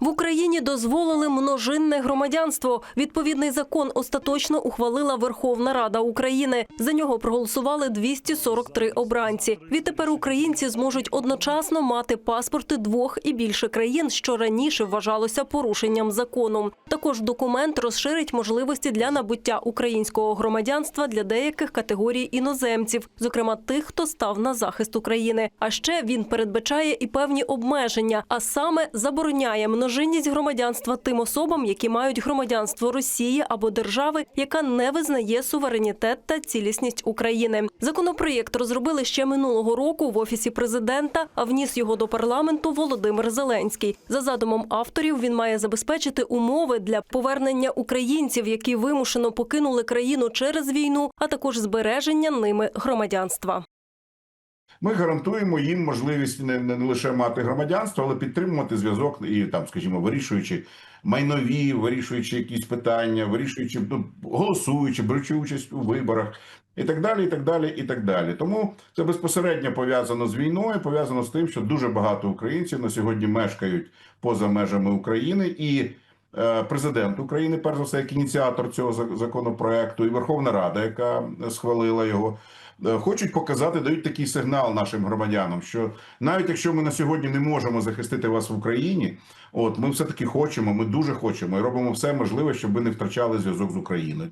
В Україні дозволили множинне громадянство. Відповідний закон остаточно ухвалила Верховна Рада України. За нього проголосували 243 обранці. Відтепер українці зможуть одночасно мати паспорти двох і більше країн, що раніше вважалося порушенням закону. Також документ розширить можливості для набуття українського громадянства для деяких категорій іноземців, зокрема тих, хто став на захист України. А ще він передбачає і певні обмеження, а саме забороняє множинність громадянства тим особам, які мають громадянство Росії або держави, яка не визнає суверенітет та цілісність України. Законопроєкт розробили ще минулого року в офісі президента, а вніс його до парламенту Володимир Зеленський. За задумом авторів він має забезпечити умови для повернення українців, які вимушено покинули країну через війну, а також збереження ними громадянства. Ми гарантуємо їм можливість не, не лише мати громадянство, але підтримувати зв'язок і там, скажімо, вирішуючи майнові, вирішуючи якісь питання, вирішуючи ну, голосуючи, беручи участь у виборах. І так далі, і так далі, і так далі. Тому це безпосередньо пов'язано з війною, пов'язано з тим, що дуже багато українців на сьогодні мешкають поза межами України, і е, президент України, перш за все, як ініціатор цього законопроекту, і Верховна Рада, яка схвалила його, хочуть показати, дають такий сигнал нашим громадянам, що навіть якщо ми на сьогодні не можемо захистити вас в Україні, от ми все таки хочемо, ми дуже хочемо і робимо все можливе, щоб ви не втрачали зв'язок з Україною.